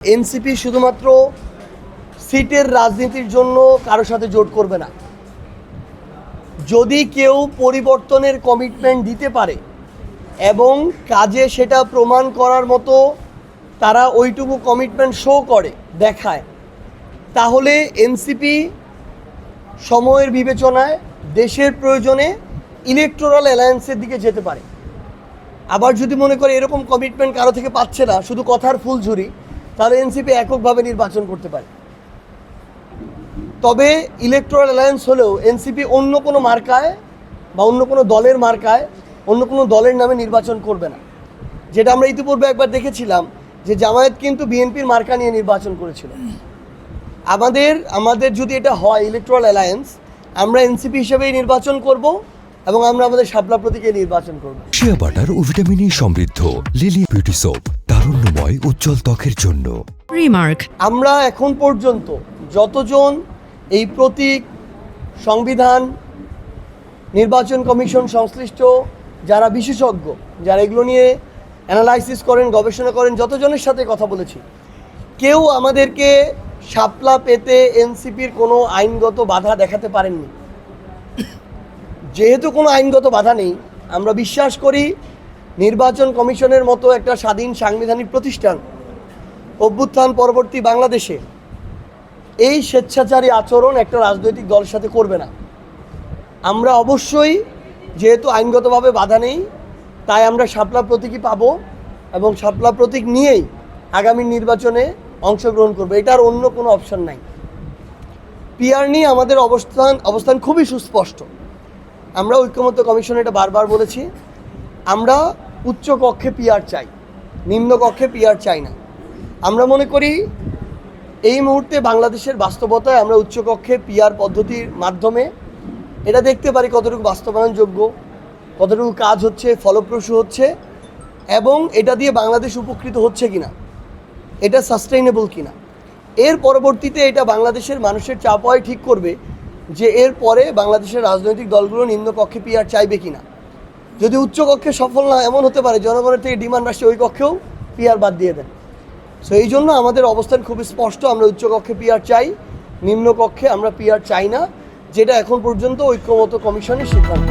NCP শুধুমাত্র সিটের রাজনীতির জন্য কারোর সাথে জোট করবে না। যদি কেউ পরিবর্তনের কমিটমেন্ট দিতে পারে এবং কাজে সেটা প্রমাণ করার মতো তারা ওইটুকু কমিটমেন্ট শো করে, দেখায়, তাহলে এনসিপি সময়ের বিবেচনায় দেশের প্রয়োজনে ইলেকটোরাল অ্যালায়েন্সের দিকে যেতে পারে। আবার যদি মনে করে এরকম কমিটমেন্ট কারও থেকে পাচ্ছে না, শুধু কথার ফুলঝুরি তাহলে এনসিপি এককভাবে নির্বাচন করতে পারে। তবে ইলেকট্রাল অ্যালায়েন্স হলেও এনসিপি অন্য কোনো মার্কায় বা অন্য কোনো দলের মার্কায় অন্য কোনো দলের নামে নির্বাচন করবে না। যেটা আমরা ইতিপূর্বে একবার দেখেছিলাম যে জামায়াত কিন্তু বিএনপির মার্কা নিয়ে নির্বাচন করেছিল। আমাদের আমাদের যদি এটা হয় ইলেকট্রাল অ্যালায়েন্স আমরা এনসিপি হিসেবেই নির্বাচন করব। এবং আমরা আমাদের শাপলা প্রতীকে নির্বাচন করব। শিয়া বাটার ও ভিটামিনে সমৃদ্ধ। লিলি বিউটি সোপ তারুণ্যময় উজ্জ্বল ত্বকের জন্য। Remark. আমরা এখন পর্যন্ত যতজন এই প্রতীক সংবিধান নির্বাচন কমিশন সংশ্লিষ্ট যারা বিশেষজ্ঞ যারা এগুলো নিয়ে অ্যানালাইসিস করেন গবেষণা করেন যতজনের সাথে কথা বলেছি কেউ আমাদেরকে শাপলা পেতে এনসিপির কোনো আইনগত বাধা দেখাতে পারেননি। যেহেতু কোনো আইনগত বাধা নেই, আমরা বিশ্বাস করি নির্বাচন কমিশনের মতো একটা স্বাধীন সাংবিধানিক প্রতিষ্ঠান অভ্যুত্থান পরবর্তী বাংলাদেশে এই স্বেচ্ছাচারী আচরণ একটা রাজনৈতিক দলের সাথে করবে না। আমরা অবশ্যই যেহেতু আইনগতভাবে বাধা নেই, তাই আমরা শাপলা প্রতীকই পাবো এবং শাপলা প্রতীক নিয়েই আগামী নির্বাচনে অংশগ্রহণ করব। এটার অন্য কোনো অপশন নাই। পিআর নিয়ে আমাদের অবস্থান অবস্থান খুবই সুস্পষ্ট। আমরা ঐক্যমত্য কমিশনে এটা বারবার বলেছি। আমরা উচ্চ কক্ষে পিআর চাই, নিম্ন কক্ষে পিআর চাই না। আমরা মনে করি এই মুহূর্তে বাংলাদেশের বাস্তবতায় আমরা উচ্চকক্ষে পিআর পদ্ধতির মাধ্যমে এটা দেখতে পারি কতটুকু বাস্তবায়নযোগ্য, কতটুকু কাজ হচ্ছে, ফলপ্রসূ হচ্ছে, এবং এটা দিয়ে বাংলাদেশ উপকৃত হচ্ছে কিনা, এটা সাস্টেইনেবল কিনা। এর পরবর্তীতে এটা বাংলাদেশের মানুষের চাপ হয় ঠিক করবে যে এর পরে বাংলাদেশের রাজনৈতিক দলগুলো নিম্নকক্ষে পিআর চাইবে কি না যদি উচ্চকক্ষে সফল না, এমন হতে পারে, জনগণের থেকে ডিমান্ড আসছে ওই কক্ষেও পিআর বাদ দিয়ে দেন সো এই জন্য আমাদের অবস্থান খুবই স্পষ্ট, আমরা উচ্চকক্ষে পিআর চাই, নিম্নকক্ষে আমরা পিআর চাই না, যেটা এখন পর্যন্ত ঐক্যমত কমিশনের সিদ্ধান্ত।